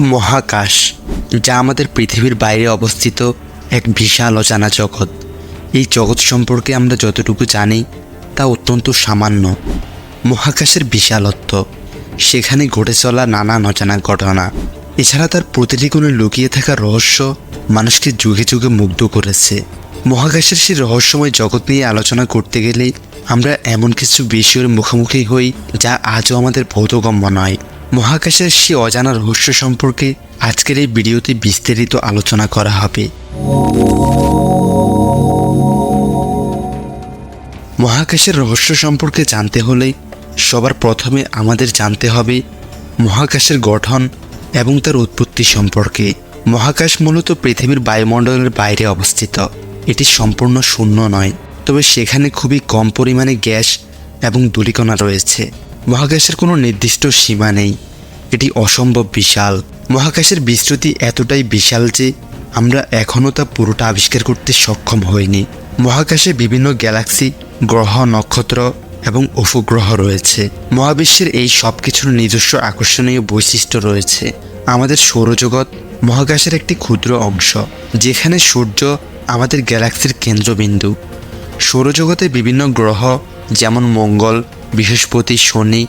মহাকাশ, যা আমাদের পৃথিবীর বাইরে অবস্থিত এক বিশাল অজানা জগৎ। এই জগৎ সম্পর্কে আমরা যতটুকু জানি, তা অত্যন্ত সামান্য। মহাকাশের বিশালত্ব, সেখানে ঘটে চলা নানান অজানা ঘটনা। এছাড়া তার প্রতিটি কোণে লুকিয়ে থাকা রহস্য মানুষকে যুগে যুগে মুগ্ধ করেছে। মহাকাশের সেই রহস্যময় জগৎ নিয়ে আলোচনা করতে গেলে আমরা এমন কিছু বিষয়ের মুখোমুখি হই, যা আজও আমাদের বোধগম্য নয়। মহাকাশের সে অজানা রহস্য সম্পর্কে আজকের এই ভিডিওতে বিস্তারিত আলোচনা করা হবে। মহাকাশের রহস্য সম্পর্কে জানতে হলে সবার প্রথমে আমাদের জানতে হবে মহাকাশের গঠন এবং তার উৎপত্তি সম্পর্কে। মহাকাশ মূলত পৃথিবীর বায়ুমণ্ডলের বাইরে অবস্থিত। এটি সম্পূর্ণ শূন্য নয়, তবে সেখানে খুবই কম পরিমাণে গ্যাস এবং ধূলিকণা রয়েছে। মহাকাশের কোনো নির্দিষ্ট সীমা নেই। এটি অসম্ভব বিশাল। মহাকাশের বিস্তৃতি এতটাই বিশাল যে আমরা এখনও তা পুরোটা আবিষ্কার করতে সক্ষম হইনি। মহাকাশে বিভিন্ন গ্যালাক্সি, গ্রহ, নক্ষত্র এবং উপগ্রহ রয়েছে। মহাবিশ্বের এই সব কিছুর নিজস্ব আকর্ষণীয় বৈশিষ্ট্য রয়েছে। আমাদের সৌরজগৎ মহাকাশের একটি ক্ষুদ্র অংশ, যেখানে সূর্য আমাদের গ্যালাক্সির কেন্দ্রবিন্দু। সৌরজগতে বিভিন্ন গ্রহ যেমন মঙ্গল, বৃহস্পতি, শনি,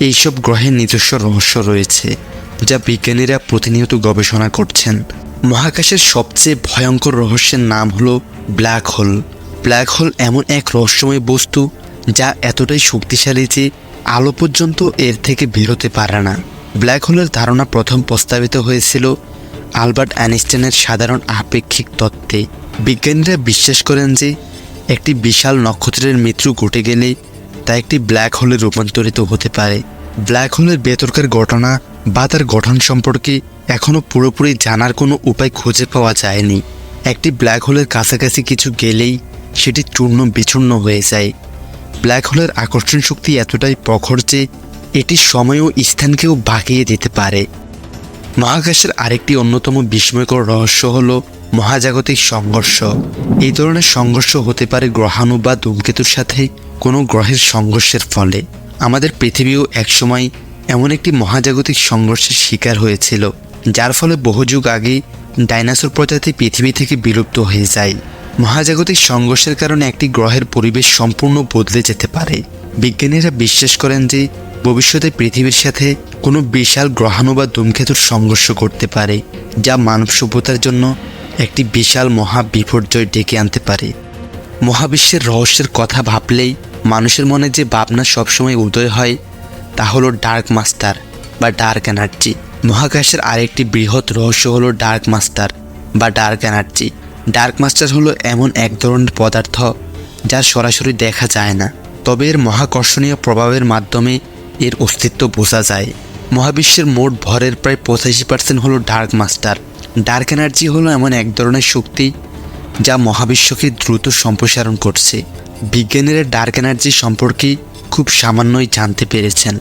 এইসব গ্রহের নিজস্ব রহস্য রয়েছে, যা বিজ্ঞানীরা প্রতিনিয়ত গবেষণা করছেন। মহাকাশের সবচেয়ে ভয়ঙ্কর রহস্যের নাম হলো ব্ল্যাক হোল। ব্ল্যাক হোল এমন এক রহস্যময় বস্তু যা এতটাই শক্তিশালী যে আলো পর্যন্ত এর থেকে বেরোতে পারে না। ব্ল্যাক হোলের ধারণা প্রথম প্রস্তাবিত হয়েছিল আলবার্ট আইনস্টাইনের সাধারণ আপেক্ষিক তত্ত্বে। বিজ্ঞানীরা বিশ্বাস করেন যে একটি বিশাল নক্ষত্রের মৃত্যু ঘটে গেলে তা একটি ব্ল্যাক হোলে রূপান্তরিত হতে পারে। ব্ল্যাক হোলের ভেতরকার ঘটনা বা তার গঠন সম্পর্কে এখনও পুরোপুরি জানার কোনো উপায় খুঁজে পাওয়া যায়নি। একটি ব্ল্যাক হোলের কাছাকাছি কিছু গেলেই সেটি চূর্ণ বিচূর্ণ হয়ে যায়। ব্ল্যাক হোলের আকর্ষণ শক্তি এতটাই প্রখর যে এটি সময় ও স্থানকেও বাঁকিয়ে দিতে পারে। মহাকাশের আরেকটি অন্যতম বিস্ময়কর রহস্য হল মহাজাগতিক সংঘর্ষ। এই ধরনের সংঘর্ষ হতে পারে গ্রহাণু বা ধূমকেতুর সাথে কোনো গ্রহের সংঘর্ষের ফলে। আমাদের পৃথিবীও একসময় এমন একটি মহাজাগতিক সংঘর্ষের শিকার হয়েছিল, যার ফলে বহু যুগ আগে ডাইনোসর প্রজাতি পৃথিবী থেকে বিলুপ্ত হয়ে যায়। মহাজাগতিক সংঘর্ষের কারণে একটি গ্রহের পরিবেশ সম্পূর্ণ বদলে যেতে পারে। বিজ্ঞানীরা বিশ্বাস করেন যে ভবিষ্যতে পৃথিবীর সাথে কোনো বিশাল গ্রহাণু বা ধূমকেতুর সংঘর্ষ করতে পারে, যা মানব সভ্যতার জন্য একটি বিশাল মহা বিপর্যয় ডেকে আনতে পারে। মহাবিশ্বের রহস্যের কথা ভাবলেই মানুষের মনে যে ভাবনা সবসময় উদয় হয়, তা হলো ডার্ক মাস্টার বা ডার্ক এনার্জি। মহাকাশের আরেকটি বৃহৎ রহস্য হলো ডার্ক মাস্টার বা ডার্ক এনার্জি। ডার্ক মাস্টার হলো এমন এক ধরনের পদার্থ, যা সরাসরি দেখা যায় না। তবে এর মহাকর্ষণীয় প্রভাবের মাধ্যমে এর অস্তিত্ব বোঝা যায়। মহাবিশ্বের মোট ভরের প্রায় পঁচাশি পার্সেন্ট হলো ডার্ক মাস্টার। ডার্ক এনার্জি হলো এমন এক ধরনের শক্তি যা মহাবিশ্বকে দ্রুত সম্প্রসারণ করছে। বিজ্ঞানীরা ডার্ক এনার্জি সম্পর্কে খুব সামান্যই জানতে পেরেছেন।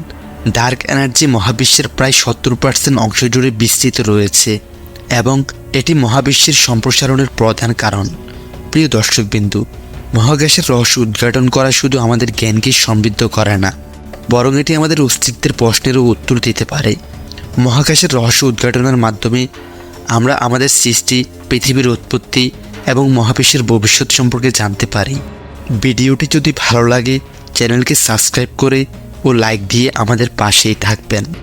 ডার্ক এনার্জি মহাবিশ্বের প্রায় সত্তর পার্সেন্ট অংশ জুড়ে বিস্তৃত রয়েছে এবং এটি মহাবিশ্বের সম্প্রসারণের প্রধান কারণ। প্রিয় দর্শকবিন্দু, মহাকাশের রহস্য উদ্ঘাটন করা শুধু আমাদের জ্ঞানকে সমৃদ্ধ করে না বরং এটি আমাদের অস্তিত্বের প্রশ্নেরও উত্তর দিতে পারে। মহাকাশের রহস্য উদ্ঘাটনের মাধ্যমে আমরা আমাদের সৃষ্টি, পৃথিবীর উৎপত্তি এবং মহাবিশ্বের ভবিষ্যৎ সম্পর্কে জানতে পারি। ভিডিওটি যদি ভালো লাগে, চ্যানেলকে সাবস্ক্রাইব করে ও লাইক দিয়ে আমাদের পাশেই থাকবেন।